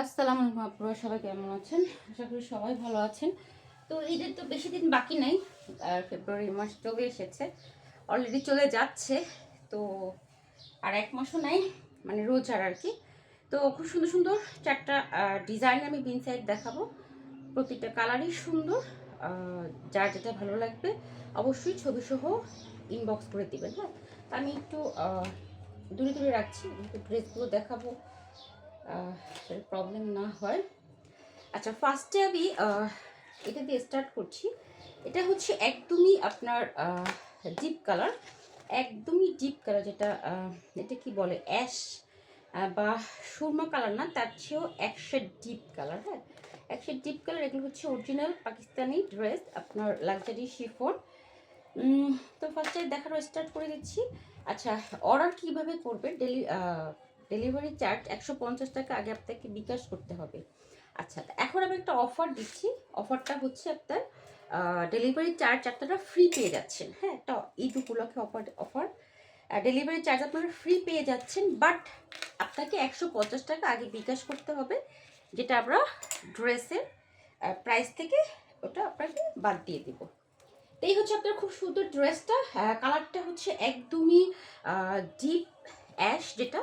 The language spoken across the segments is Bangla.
আসসালামু আলাইকুম আপনারা সবাই কেমন আছেন? আশা করি সবাই ভালো আছেন। তো ঈদের তো বেশি দিন বাকি নাই, আর ফেব্রুয়ারি মাস চলে এসেছে অলরেডি চলে যাচ্ছে, তো আর এক মাসও নাই মানে রোজার আর আর কি। তো খুব সুন্দর সুন্দর চারটা ডিজাইন আমি বিন সাইড দেখাবো, প্রতিটা কালারই সুন্দর যার যেটা ভালো লাগবে, অবশ্যই ছবি সহ ইনবক্স করে দিবেন হ্যাঁ? আমি একটু দূরে দূরে রাখছি ড্রেসগুলো দেখাবো প্রবলেম না হয়। আচ্ছা ফার্স্টে আমি এটা দিয়ে স্টার্ট করছি। এটা হচ্ছে একদমই আপনার ডিপ কালার একদমই ডিপ কালার যেটা এটা কি বলে? অ্যাশ বা সুরমা কালার না, তার চেয়েও একশো ডিপ কালার হ্যাঁ? একশো ডিপ কালার এগুলো হচ্ছে অরিজিনাল পাকিস্তানি ড্রেস আপনার লাক্সারি শিফন তো ফার্স্টে দেখানো স্টার্ট করে দিচ্ছি। আচ্ছা অর্ডার কীভাবে করবে ডেলি ডেলিভারি চার্জ একশো পঞ্চাশ টাকা আগে আপনাকে বিকাশ করতে হবে। আচ্ছা এখন আমি একটা অফার দিচ্ছি। অফারটা হচ্ছে আপনার ডেলিভারি চার্জ আপনারা ফ্রি পেয়ে যাচ্ছেন। হ্যাঁ একটা ঈদ উপলক্ষে অফার অফার। ডেলিভারি চার্জ আপনারা ফ্রি পেয়ে যাচ্ছেন বাট আপনাকে একশো পঞ্চাশ টাকা আগে বিকাশ করতে হবে, যেটা আমরা ড্রেসের প্রাইস থেকে ওটা আপনাকে বাদ দিয়ে দিব। এই হচ্ছে আপনার খুব সুন্দর ড্রেসটা। কালারটা হচ্ছে একদমই ডিপ অ্যাশ যেটা।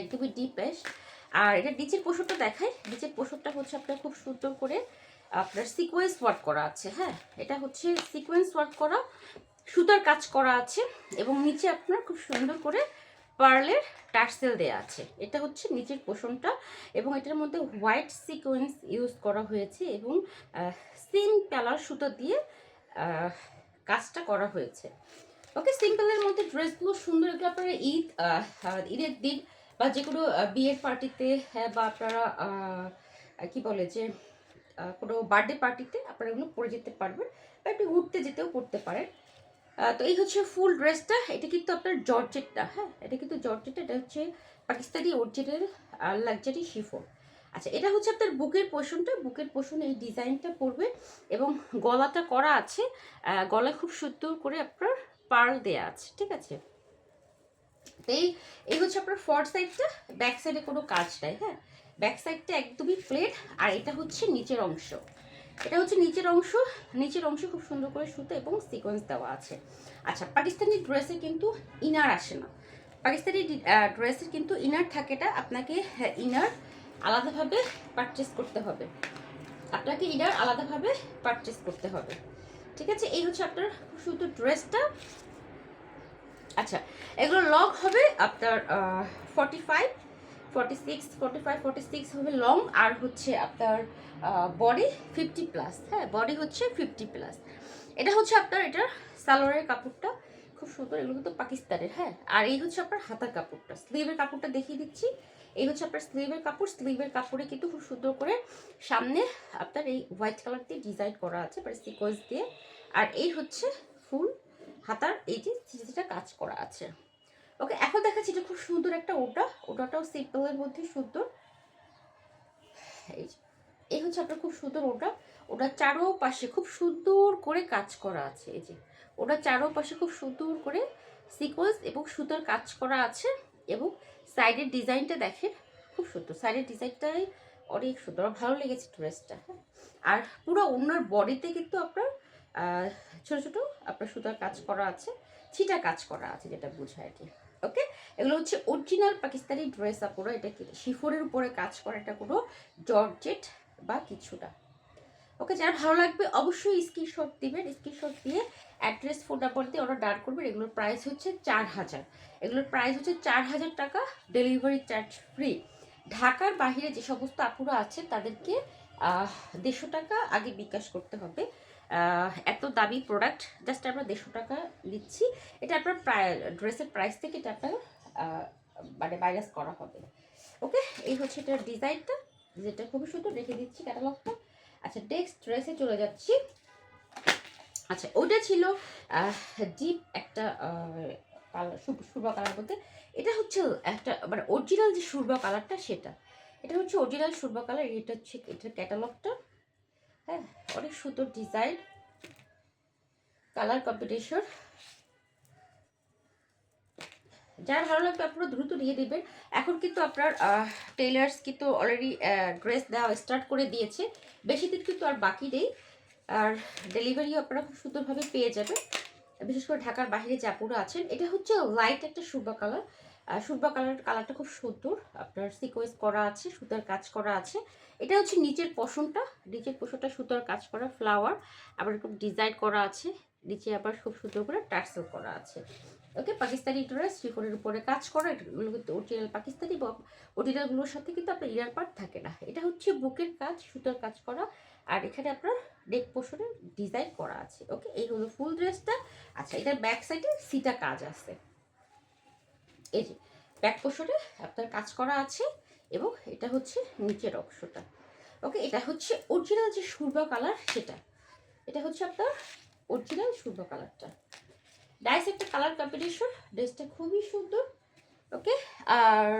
একদমই ডিপ অ্যাশ আর এটা নিচের পোশাকটা দেখায় নিচের পোশাকটা হচ্ছে আপনার খুব সুন্দর করে আপনার সিকোয়েন্স ওয়ার্ক করা আছে হ্যাঁ? এটা হচ্ছে সিকোয়েন্স ওয়ার্ক করা, সুতার কাজ করা আছে এবং নিচে আপনার খুব সুন্দর করে পার্লের টার্সেল দেয়া আছে। এটা হচ্ছে নিচের পোষণটা এবং এটার মধ্যে হোয়াইট সিকোয়েন্স ইউজ করা হয়েছে এবং সেম কালার সুতো দিয়ে কাজটা করা হয়েছে। ওকে সিম্পলের মধ্যে ড্রেসগুলো সুন্দর। এগুলো আপনারা ঈদ ঈদের দিন বা যে কোনো বিয়ের পার্টিতে হ্যাঁ বা আপনারা কি বলে যে কোনো বার্থডে পার্টিতে আপনারা এগুলো পরে যেতে পারবেন বা একটু ঘুরতে যেতেও করতে পারেন। তো এই হচ্ছে ফুল ড্রেসটা এটা কিন্তু আপনার জর্জেটটা হ্যাঁ এটা কিন্তু জর্জেটটা, এটা হচ্ছে পাকিস্তানি অরিজিনাল লাক্সারি শিফন আচ্ছা এটা হচ্ছে আপনার বুকের পোষণটা। বুকের পোষণ এই ডিজাইনটা পড়বে এবং গলাটা করা আছে গলায় খুব সুন্দর করে আপনার পার্ল দেয়া আছে, ঠিক আছে? এই এই হচ্ছে আপনার ফ্রন্ট সাইডটা ব্যাক সাইডে কোনো কাজ নাই হ্যাঁ? ব্যাক সাইডটা একদমই প্লেট আর এটা হচ্ছে নিচের অংশ। এটা হচ্ছে নিচের অংশ নিচের অংশ খুব সুন্দর করে সুতো এবং সিকোয়েন্স দেওয়া আছে। আচ্ছা পাকিস্তানি ড্রেসে কিন্তু ইনার আসে না। পাকিস্তানি ড্রেসের কিন্তু ইনার থাকেটা, আপনাকে ইনার আলাদাভাবে পারচেস করতে হবে। আপনাকে ইনার আলাদাভাবে পারচেস করতে হবে। ঠিক আছে? এই হচ্ছে আপনার খুব সুন্দর ড্রেসটা আচ্ছা এগুলো লং হবে আপনার forty five forty six forty five forty six হবে লং আর হচ্ছে আপনার বডি ফিফটি প্লাস হ্যাঁ বডি হচ্ছে ফিফটি প্লাস এটা হচ্ছে আপনার এটার সালোয়ারের কাপড়টা, খুব সুন্দর, এগুলো কিন্তু পাকিস্তানের হ্যাঁ। আর এই হচ্ছে আপনার হাতার কাপড়টা স্লিভের কাপড়টা দেখিয়ে দিচ্ছি। এই হচ্ছে আপনার স্লিভের কাপড় স্লিভের কাপড়ে কিন্তু খুব সুন্দর করে সামনে আপনার এই হোয়াইট কালার দিয়ে ডিজাইন করা আছে মানে দিয়ে। আর এই হচ্ছে ফুল হাতার এই যে সিজিটা কাজ করা আছে। ওকে, এখন দেখাচ্ছি এটা খুব সুন্দর একটা ওটা ওটাটাও সিম্পলের মধ্যে সুন্দর। এই এই হচ্ছে আপনার খুব সুন্দর ওটা ওটা চারো পাশে খুব সুন্দর করে কাজ করা আছে। এই যে ওটা চারো পাশে খুব সুন্দর করে সিকোয়েন্স এবং সুতোর কাজ করা আছে এবং সাইডের ডিজাইনটা দেখেন, খুব সুন্দর। সাইডের ডিজাইনটাই অনেক সুন্দর। ভালো লেগেছে ড্রেসটা হ্যাঁ। আর পুরো ওনার বডিতে কিন্তু আপনার ছোট ছোট আপনার সুতার কাজ করা আছে, ছিটা কাজ করা আছে যেটা বোঝায় আর কি ওকে এগুলো হচ্ছে অরিজিনাল পাকিস্তানি ড্রেস আপনারা এটা কি শিফরের উপরে কাজ করা এটা কোনো জর্জেট বা কিছুটা ওকে যার ভালো লাগবে অবশ্যই স্ক্রিনশট দিবেন স্ক্রিনশট দিয়ে অ্যাড্রেস ফোন নাম্বার দিয়ে অর্ডার ডান করবেন। এগুলোর প্রাইস হচ্ছে চার হাজার। এগুলোর প্রাইস হচ্ছে চার হাজার টাকা ডেলিভারি চার্জ ফ্রি ঢাকার বাইরে যে সমস্ত আপুরা আছে তাদেরকে দেড়শো টাকা আগে বিকাশ করতে হবে। এত দামি প্রোডাক্ট জাস্ট আমরা দেড়শো টাকা দিচ্ছি এটা আপনার প্রায় ড্রেসের প্রাইস থেকে এটা আপনার মানে মাইনাস করা হবে। ওকে এই হচ্ছে এটার ডিজাইনটা যেটা খুবই সুন্দর রেখে দিচ্ছি ক্যাটালগটা আচ্ছা নেক্সট ড্রেসে চলে যাচ্ছি। আচ্ছা ওটা ছিল ডিপ একটা কালার সুরবা কালার বলতে এটা হচ্ছে একটা মানে অরিজিনাল যে সুরবা কালারটা সেটা। এটা হচ্ছে অরিজিনাল সুরবা কালার এটা হচ্ছে, এটার ক্যাটালগটা হ্যাঁ অনেক সুন্দর ডিজাইন কালার কম্বিনেশন যার ভালো লাগবে আপনারা দ্রুত নিয়ে দেবেন এখন কিন্তু আপনার টেলার্স কিন্তু অলরেডি ড্রেস দেওয়া স্টার্ট করে দিয়েছে। বেশি দিন কিন্তু আর বাকি নেই। আর ডেলিভারিও আপনারা খুব সুন্দরভাবে পেয়ে যাবেন। বিশেষ করে ঢাকার বাইরে যে আছেন, এটা হচ্ছে লাইট একটা সুরবা কালার সুরবা কালার কালারটা খুব সুন্দর। আপনার সিকোয়েন্স করা আছে, সুতার কাজ করা আছে। এটা হচ্ছে নিচের পশনটা। নিচের পশনটা সুতার কাজ করা ফ্লাওয়ার আবার খুব ডিজাইন করা আছে। নিচে আবার খুব সুন্দর করে টার্সেল করা আছে। ওকে পাকিস্তানি ড্রেস শিফনের উপরে কাজ করা। এগুলো কিন্তু অরিজিনাল পাকিস্তানি বা অরিজিনালগুলোর সাথে কিন্তু আপনার ইয়ার পার্ট থাকে না। এটা হচ্ছে বুকের কাজ, সুতার কাজ করা। আর এখানে আপনার নেক পোষণের ডিজাইন করা আছে। ওকে এই হলো ফুল ড্রেসটা আচ্ছা এটার ব্যাক সাইডে সিটা কাজ আছে। এই যে ব্যাক পোষণে আপনার কাজ করা আছে এবং এটা হচ্ছে নিচের অংশটা। ওকে এটা হচ্ছে অরিজিনাল যে সুরবা কালার সেটা। এটা হচ্ছে আপনার অরিজিনাল সুরবা কালারটা ডাইস একটা কালার কম্বিনেশন ড্রেসটা খুবই সুন্দর। ওকে আর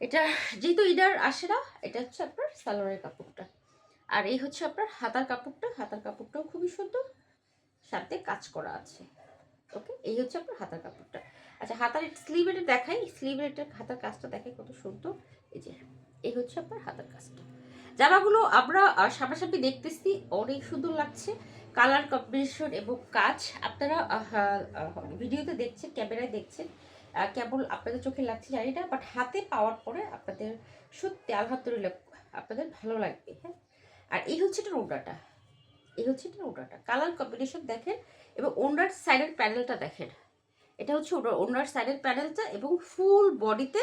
এটা যেহেতু ইডার আসে না, এটা হচ্ছে আপনার সালোয়ারের কাপড়টা। আর এই হচ্ছে আপনার হাতার কাপড়টা, হাতার কাপড়টাও খুবই সুন্দর। সাথে কাজ করা আছে। ওকে? এই হচ্ছে আপনার হাতার কাপড়টা। আচ্ছা হাতার স্লিভ স্লিভের দেখাই। স্লিভের হাতার কাজটা দেখাই কত সুন্দর। এই যে, এই হচ্ছে আপনার হাতার কাজটা। জামাগুলো আমরা সামনাসামনি দেখতেছি, অনেক সুন্দর লাগছে। কালার কম্বিনেশন এবং কাজ, আপনারা ভিডিওতে দেখছেন, ক্যামেরায় দেখছেন কেবল আপনাদের চোখে লাগছে জানি না বাট হাতে পাওয়ার পরে আপনাদের সত্যি আলহামদুলিল্লাহ আপনাদের ভালো লাগবে হ্যাঁ? আর এই হচ্ছে এটা ওড়নাটা এই হচ্ছে এটার ওড়নাটা। কালার কম্বিনেশন দেখেন এবং ওনার সাইডের প্যানেলটা দেখেন। এটা হচ্ছে ওনার সাইডের প্যানেলটা এবং ফুল বডিতে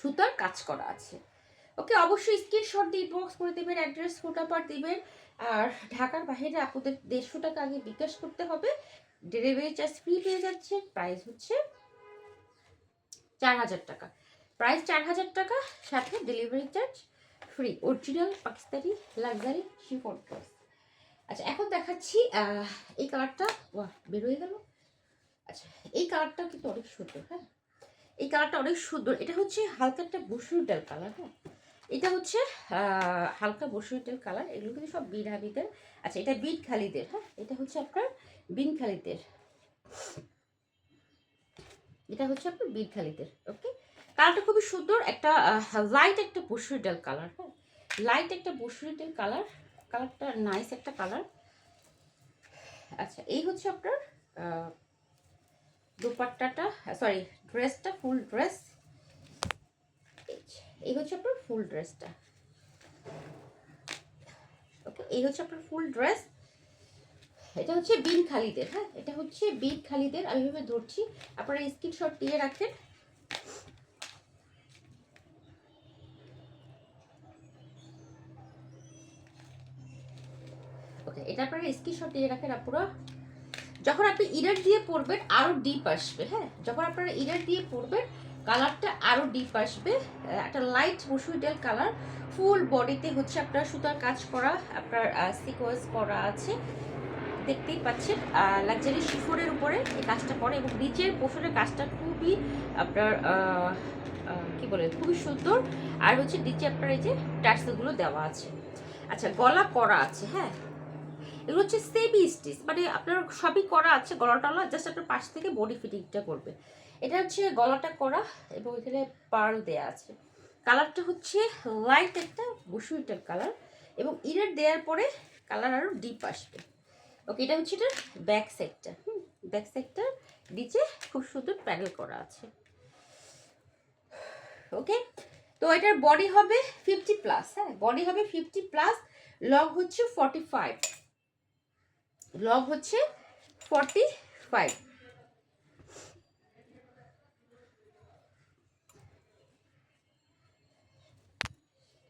সুতার কাজ করা আছে। ওকে অবশ্যই স্ক্রিনশট দিয়ে ইনবক্স করে দেবেন অ্যাড্রেস ফোটাপার দিবেন। আর ঢাকার বাইরে আপনাদের দেড়শো টাকা আগে বিকাশ করতে হবে। ডেলিভারি চার্জ ফ্রি পেয়ে যাচ্ছে প্রাইস হচ্ছে চার হাজার টাকা। প্রাইস চার হাজার টাকা, সাথে delivery charge free original Pakistani luxury chiffon আচ্ছা এখন দেখাচ্ছি এই কালারটা বের হয়ে গেল। আচ্ছা এই কালারটা কিন্তু অনেক সুন্দর হ্যাঁ? এই কালারটা অনেক সুন্দর। এটা হচ্ছে হালকা একটা বসুর ডাল কালার হ্যাঁ? এটা হচ্ছে হালকা বসুর ডাল কালার এগুলো কিন্তু সব বিন হাবিদের আচ্ছা এটা বিন খালিদের হ্যাঁ? এটা হচ্ছে আপনার বিন খালিদের। এটা হচ্ছে আপনার বিন খালিদের ওকে কালারটা খুবই সুন্দর। একটা লাইট একটা বসুর ডাল কালার হ্যাঁ? লাইট একটা বসুর ডাল কালার কালারটা নাইস একটা কালার আচ্ছা এই হচ্ছে আপনার দুপাট্টাটা সরি ড্রেসটা ফুল ড্রেস এই হচ্ছে আপনার ফুল ড্রেসটা ওকে এই হচ্ছে আপনার ফুল ড্রেস এটা হচ্ছে বিন খালিদের হ্যাঁ? এটা হচ্ছে বিন খালিদের, আমি এভাবে ধরছি। আপনারা স্ক্রিনশট দিয়ে রাখেন। ওকে এটা আপনারা স্ক্রিনশট দিয়ে রাখেন, আপুরা। যখন আপনি ইনার দিয়ে পরবেন আরও ডিপ আসবে হ্যাঁ? যখন আপনারা ইনার দিয়ে পরবেন কালারটা আরও ডিপ আসবে। একটা লাইট মসুরিটাল কালার ফুল বডিতে হচ্ছে আপনার সুতার কাজ করা, আপনার সিকোয়েন্স করা আছে। দেখতেই পাচ্ছেন লাক্সারি শিফনের উপরে এই কাজটা করে এবং নিচের পোষণের কাজটা খুবই আপনার কি বলে, খুবই সুন্দর। আর হচ্ছে নিচে আপনার এই যে টার্সেলগুলো দেওয়া আছে। আচ্ছা গলা করা আছে হ্যাঁ? এগুলো হচ্ছে সেমি স্টিচ মানে আপনার সবই করা আছে গলা টলা জাস্ট আপনার পাশ থেকে বডি ফিটিংটা করবে। এটা হচ্ছে গলাটা করা এবং এখানে পার্ল দেয়া আছে। কালারটা হচ্ছে লাইট একটা বসুইটার কালার এবং ইনার দেওয়ার পরে কালার আরও ডিপ আসবে। ওকে এটা হচ্ছে এটার ব্যাক সাইডটা হুম ব্যাক সাইডটা নিচে খুব সুন্দর প্যানেল করা আছে। ওকে তো এটার বডি হবে ফিফটি প্লাস হ্যাঁ বডি হবে ফিফটি প্লাস লং হচ্ছে ফর্টি ফাইভ লং হচ্ছে ফর্টি ফাইভ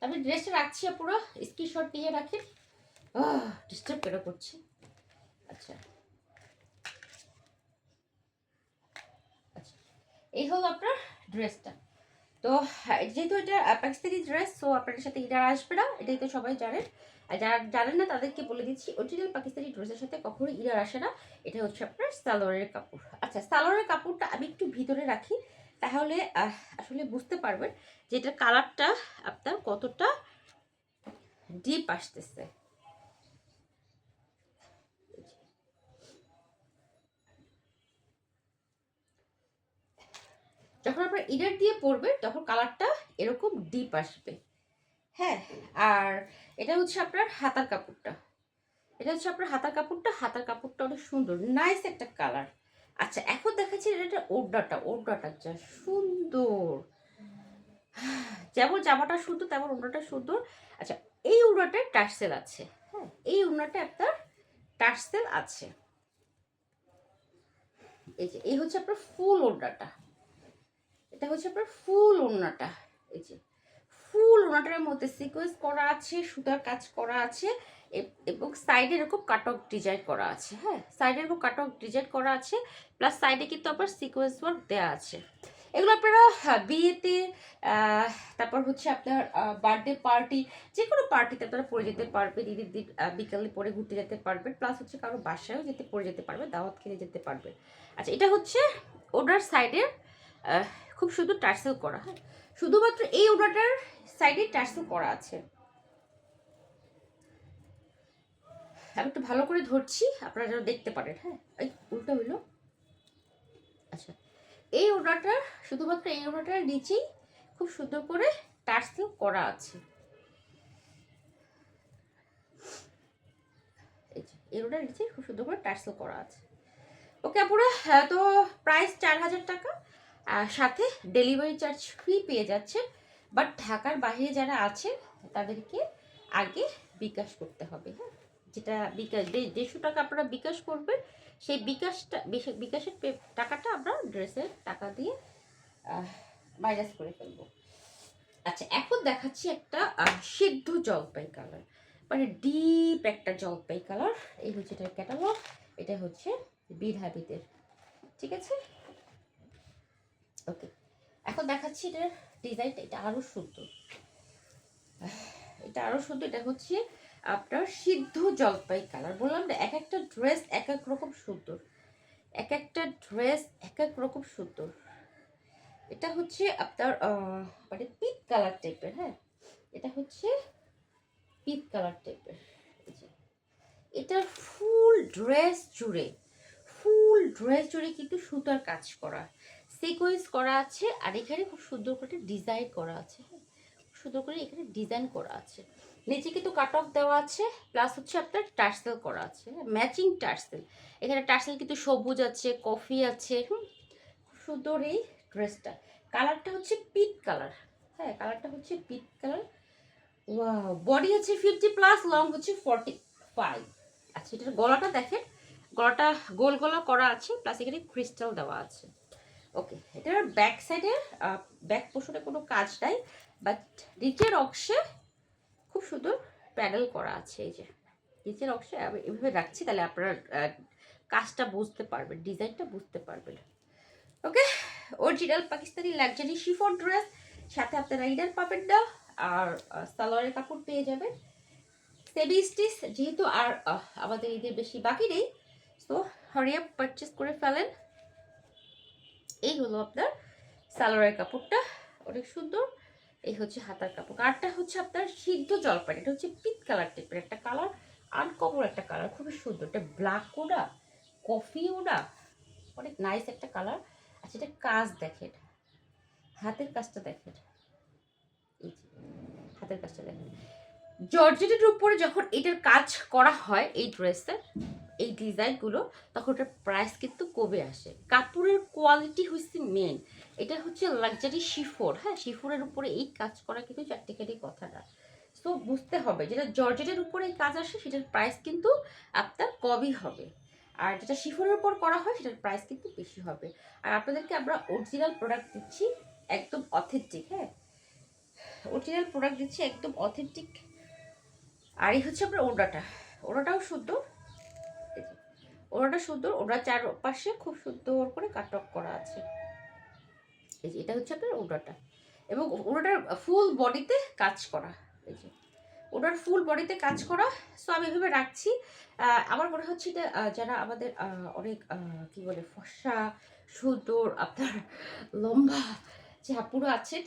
আমি ড্রেসটা রাখছি পুরো স্ক্রিনশট দিয়ে রাখেন ডিস্টার্ব কেন করছে? আচ্ছা। আচ্ছা। এই হলো আপনার ড্রেসটা তো হ্যাঁ, যেহেতু এটা পাকিস্তানি ড্রেস সো আপনাদের সাথে এটা আসবে না এটাই তো সবাই জানেন। আর যারা জানেন না তাদেরকে বলে দিচ্ছি অরিজিনাল পাকিস্তানি ড্রেসের সাথে কখনো ইরার আসে না। এটা হচ্ছে আপনার সালোয়ারের কাপড়। আচ্ছা সালোয়ারের কাপড়টা আমি একটু ভিতরে রাখি তাহলে আসলে বুঝতে পারবেন যে এটার কালারটা আপনার কতটা ডিপ আসতেছে। যখন আপনার ইনার দিয়ে পরবে তখন কালারটা এরকম ডিপ আসবে। হ্যাঁ আর এটা হচ্ছে আপনার হাতার কাপড়টা। এটা হচ্ছে আপনার হাতার কাপড়টা হাতার কাপড়টা অনেক সুন্দর নাইস একটা কালার আচ্ছা এখন দেখাচ্ছি এটা ওড়নাটা ওড়নাটা যা সুন্দর। যেমন জামাটা সুন্দর, তেমন ওড়নাটা সুন্দর। আচ্ছা এই ওড়নাটায় টার্সেল আছে। হ্যাঁ এই ওড়নাটা আপনার টার্সেল আছে। এই যে, এই হচ্ছে আপনার ফুল ওড়নাটা। এটা হচ্ছে আপনার ফুল ওড়নাটা। এই যে ফুল ওড়নাটার মধ্যে সিকোয়েন্স করা আছে সুতার কাজ করা আছে এবং সাইডে এরকম কাটক ডিজাইন করা আছে হ্যাঁ? সাইডে এরকম কাটক ডিজাইন করা আছে প্লাস সাইডে কিন্তু আপনার সিকোয়েন্স ওয়ার্ক দেওয়া আছে। এগুলো আপনারা হ্যাঁ, বিয়েতে তারপর হচ্ছে আপনার বার্থডে পার্টি যে কোনো পার্টিতে আপনারা পরে যেতে পারবেন ঈদের দিন বিকালে পরে ঘুরতে যেতে পারবেন প্লাস হচ্ছে কারও বাসায়ও যেতে পরে যেতে পারবে দাওয়াত খেলে যেতে পারবেন। আচ্ছা এটা হচ্ছে ওনার সাইডে খুব সুন্দর টার্সেল করা হ্যাঁ? শুধুমাত্র এই ওনাটার সাইডে টার্সেল করা আছে। আমি একটু ভালো করে ধরছি আপনারা যেন দেখতে পারেন হ্যাঁ? এই উল্টো হইল। আচ্ছা এই ওড়নাটা শুধুমাত্র এই ওড়নাটার নিচেই খুব সুন্দর করে টার্সেল করা আছে। এই যে, এই ওড়নার নিচে খুব সুন্দর করে টার্সেল করা আছে। ওকে আপুরা হ্যাঁ, তো প্রাইস চার হাজার টাকা। সাথে ডেলিভারি চার্জ ফ্রি পেয়ে যাচ্ছে বাট ঢাকার বাইরে যারা আছে তাদেরকে আগে বিকাশ করতে হবে হ্যাঁ? যেটা বিকাশ দেড়শো টাকা আপনারা বিকাশ করবেন, সেই বিকাশটা বিকাশের টাকাটা আমরা ড্রেসের টাকা দিয়ে মাইনাস করে ফেলব। আচ্ছা এখন দেখাচ্ছি একটা সিদ্ধ জলপাই কালার মানে ডিপ একটা জলপাই কালার এই হচ্ছে এটার ক্যাটালগ এটা হচ্ছে বীর হাবিদের ঠিক আছে? ওকে এখন দেখাচ্ছি এটার ডিজাইনটা এটা আরও সুন্দর। এটা আরও সুন্দর, এটা হচ্ছে আপনার সিদ্ধ জলপাই কালার বললাম না, এক একটা ড্রেস এক এক রকম সুন্দর। এক একটা ড্রেস এক এক রকম সুন্দর। এটা হচ্ছে আপনার মানে পিট কালার টাইপের হ্যাঁ? এটা হচ্ছে পিট কালার টাইপের এটার ফুল ড্রেস জুড়ে ফুল ড্রেস জুড়ে কিন্তু সুতার কাজ করা। সিকোয়েন্স করা আছে আর এখানে খুব সুন্দর করে ডিজাইন করা আছে। হ্যাঁ সুন্দর করে এখানে ডিজাইন করা আছে। নিচে কিন্তু কাট অফ দেওয়া আছে প্লাস হচ্ছে আপনার টার্সেল করা আছে। ম্যাচিং টার্সেল এখানে টার্সেল কিন্তু সবুজ আছে কফি আছে, হুম, খুব সুন্দর এই ড্রেসটা কালারটা হচ্ছে পিট কালার হ্যাঁ কালারটা হচ্ছে পিট কালার বডি হচ্ছে ফিফটি প্লাস লং হচ্ছে ফর্টি ফাইভ আচ্ছা এটার গলাটা দেখেন। গলাটা গোল গলা করা আছে প্লাস এখানে ক্রিস্টাল দেওয়া আছে। ওকে এটার ব্যাক সাইডে ব্যাক পোর্শনে কোনো কাজ নাই বাট নিচের অংশে খুব সুন্দর প্যাডেল করা আছে, এই যে। নিচের অংশে আমি এভাবে রাখছি, তাহলে আপনারা কাজটা বুঝতে পারবেন, ডিজাইনটা বুঝতে পারবেন। Okay original Pakistani luxury chiffon dress সাথে আপনারা ইনার পাবেন না, আর সালোয়ারের কাপড় পেয়ে যাবেন। সেমি স্টিচ যেহেতু আর আমাদের ঈদের বেশি বাকি নেই সো হরিয়া পারচেস করে ফেলেন। এই হলো আপনার সালোয়ারের কাপড়টা, অনেক সুন্দর। এই হচ্ছে হাতার কাপড়। কালারটা হচ্ছে আপনার সিদ্ধ জলপাই এটা হচ্ছে পিঙ্ক কালার টাইপের একটা কালার আনকমন একটা কালার, খুবই সুন্দর। এটা ব্ল্যাক ওটা কফি ওটা অনেক নাইস একটা কালার। আচ্ছা এটা কাজ দেখেন। হাতের কাজটা দেখেন। এই হাতের কাজটা দেখেন। জর্জেটের উপরে যখন এটার কাজ করা হয়, এই ড্রেসের এই ডিজাইনগুলো, তখন ওটার প্রাইস কিন্তু কমে আসে। কাপড়ের কোয়ালিটি হচ্ছে মেন এটা হচ্ছে লাক্সারি শিফোর হ্যাঁ? শিফোরের উপরে এই কাজ করা কিন্তু চারটিখানি কথা না। সো বুঝতে হবে, যেটা জর্জেটের উপরে এই কাজ আসে, সেটার প্রাইস কিন্তু আপনার কমই হবে। আর যেটা শিফোরের উপর করা হয়, সেটার প্রাইস কিন্তু বেশি হবে। আর আপনাদেরকে আমরা অরিজিনাল প্রোডাক্ট দিচ্ছি একদম অথেন্টিক হ্যাঁ? অরিজিনাল প্রোডাক্ট দিচ্ছি একদম অথেন্টিক আর এই হচ্ছে আপনার ওড়নাটা। ওড়নাটাও সুন্দর। ওড়নাটা সুন্দর ওড়নার চারপাশে খুব সুন্দর করে কাটক করা আছে। এই যে, এটা হচ্ছে আপনার ওড়নাটা। এবং ওড়নাটার ফুল বডিতে কাজ করা, এই যে। ওনার ফুল বডিতে কাজ করা সো আমি এভাবে রাখছি। আমার মনে হচ্ছে যে যারা আমাদের অনেক কি বলে, ফর্সা, সুন্দর, আপনার লম্বা যে আপুরা আছেন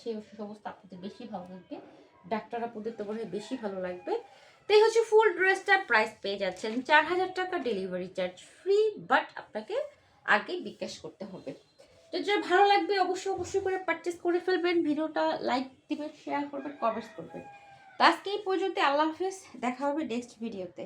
সেই সমস্ত আপনাদের বেশি ভালো লাগবে। ডাক্তার আপুদের তো মনে হয় বেশি ভালো লাগবে। তো এই হচ্ছে ফুল ড্রেসটার প্রাইস পেয়ে যাচ্ছেন। চার হাজার টাকা ডেলিভারি চার্জ ফ্রি বাট আপনাকে আগে বিকাশ করতে হবে। তো যেটা ভালো লাগবে, অবশ্যই অবশ্যই করে পারচেস করে ফেলবেন। ভিডিওটা লাইক দিবেন শেয়ার করবেন কমেন্টস করবেন। তো আজকে এই পর্যন্ত আল্লাহ হাফেজ, দেখা হবে নেক্সট ভিডিওতে